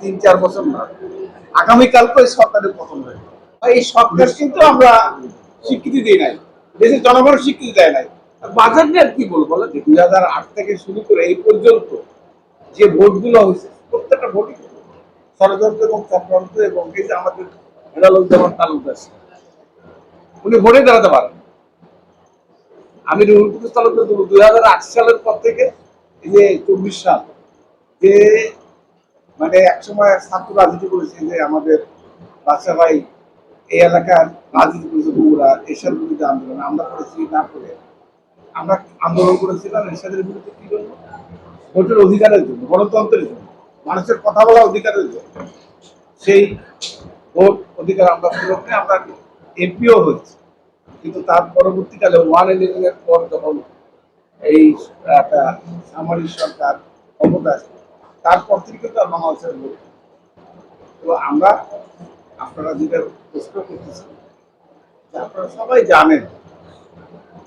তিন, চার বছর না। আগামীকালকে এই সরকারের পতন হয়ে। এই সরকার কিন্তু আমরা স্বীকৃতি দিই নাই। দেশের জনগণ স্বীকৃতি দেয় নাই। বাজেট নিয়ে আর কি বলব বলেন দুই হাজার আট থেকে শুরু করে এই পর্যন্ত যে ভোটগুলো হয়েছে, প্রত্যেকটা ভোটই ষড়যন্ত্র এবং চক্রান্ত এবং এই যে আমাদের হেরালুজ্জামান তালুকদার উনি ভোটে দাঁড়াতে পারেন। আমি রুহুল তালুকদার দুই হাজার আট সালের পর থেকে এই যে চব্বিশ সাল যে মানে একসময় ছাত্র রাজনীতি করেছে যে আমাদের বাচ্চা ভাই এই এলাকার রাজনীতি করেছে বগুড়া এসব বিরুদ্ধে আন্দোলন। আমরা করেছি না করে। আমরা আন্দোলন করেছিলাম এরশাদের বিরুদ্ধে কি জন্য? ভোটের অধিকারের জন্য, গণতন্ত্রের জন্য। মানুষের কথা বলা অধিকারের জন্য। সেই ভোট অধিকার আমরা ফেরত নিয়ে আমরা এমপিও হয়েছি। কিন্তু তার পরবর্তীকালে ওয়ান ইলেভেনের পর যখন এই একটা সামরিক সরকার ক্ষমতা আসে তারপর থেকে কিন্তু বাংলাদেশের ভোট তো আমরা আপনারা যেটা প্রশ্ন করতেছেন যে আপনারা সবাই জানেন,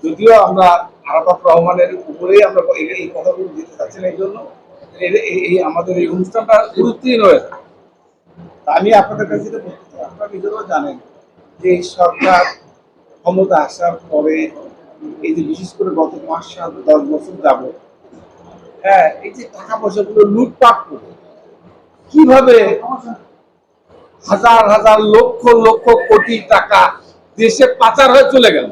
যদিও আমরা আরাফাত রহমানের উপরেই আমরা এই কথাগুলো দিতে চাচ্ছি না, এই জন্য এই- আমাদের এই অনুষ্ঠানটা গুরুত্বহীন হয়ে তা আমি আপনাদের কাছে যেটা বলতে চাই, আপনারা নিজেরাও জানেন যে সরকার ক্ষমতা আসার পরে এই যে বিশেষ করে গত পাঁচ সাত দশ বছর যাব হ্যাঁ এই যে টাকা পয়সাগুলো লুটপাট করে, কীভাবে হাজার হাজার লক্ষ লক্ষ কোটি টাকা দেশে পাচার হয়ে চলে গেল?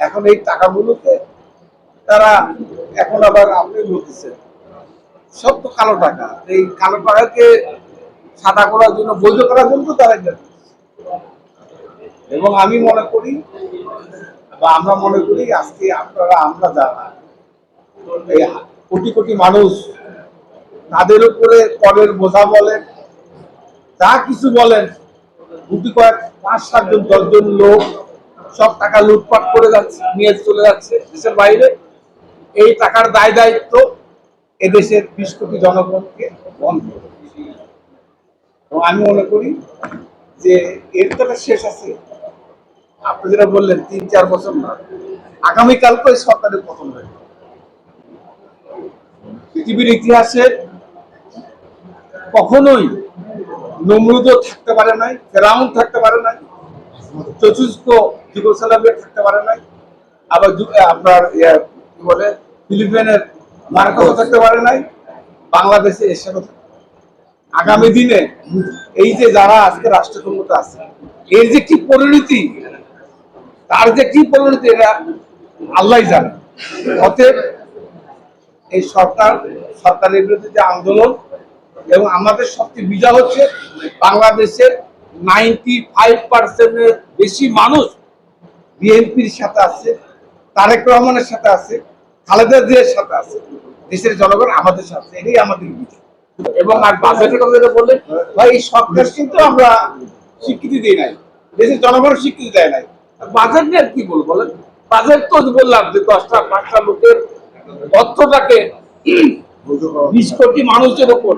এখন এই টাকাগুলোকে তারা এখন আবার আপনি বলতেছেন সব তো কালো টাকা। এই কালো টাকাকে সাদা করার জন্য, বৈধ করার জন্য তারা এবং আমি মনে করি, বা আমরা মনে করি, আজকে আপনারা, আমরা যারা এই কোটি কোটি মানুষ তাদের উপরে করের বোঝা বলেন যা কিছু বলেন, গুটি কয়েক, পাঁচ সাতজন দশজন লোক সব টাকা লুটপাট করে যাচ্ছে, নিয়ে চলে যাচ্ছে দেশের বাইরে। এই টাকার দায় দায়িত্ব এদেশের বিশ কোটি জনগণকে বন্ধ আমি মনে করি যে এর তো শেষ আছে। আপনি যেটা বললেন, তিন, চার বছর না আগামীকালকে এই সরকারের পতন হয়ে। পৃথিবীর ইতিহাসে কখনোই নমরুদও থাকতে পারে নাই ফেরাউন থাকতে পারে নাই চতুষ্ক যুগোসালামিয়া থাকতে পারে নাই আবার আপনার ইয়ে, কি বলে ফিলিপিনের মার্কোসও থাকতে পারে নাই বাংলাদেশে নাই। আগামী দিনে এই যে যারা আজকে রাষ্ট্র ক্ষমতা আছে এর যে কি পরিণতি তার যে কি পরিণতি এটা আল্লাহ জানে অতএব এই সরকার, সরকারের বিরুদ্ধে যে আন্দোলন এবং আমাদের সবচেয়ে বিজয় হচ্ছে বাংলাদেশের নাইনটি ফাইভ পার্সেন্টের বেশি মানুষ বিএনপির সাথে আছে, তারেক রহমানের সাথে আছে, খালেদা জিয়ার সাথে আছে, দেশের জনগণ আমাদের সাথে এটাই আমাদের বিজয়। এবং আর বাজেটের কথা যেটা বললেন, ভাই, এই সরকার কিন্তু আমরা স্বীকৃতি দিই নাই, দেশের জনগণ স্বীকৃতি দেয় নাই। বাজেট নিয়ে কি বলব বলেন? বাজেট তো বললাম যে দশটা, পাঁচটা লোকের অর্থটাকে বিশ কোটি মানুষের উপর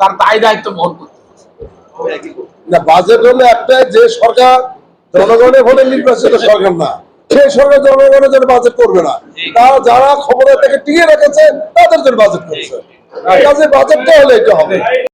তার দায় দায়িত্ব বহন করতে না, বাজেট হলে একটা যে সরকার জনগণের ভোটে নির্বাচিত সরকার না। জনগণের জন্য বাজেট করবে না। তারা যারা ক্ষমতা থেকে টিকে রেখেছে, তাদের জন্য বাজেট করছে। বাজেটটা হলে এটা হবে।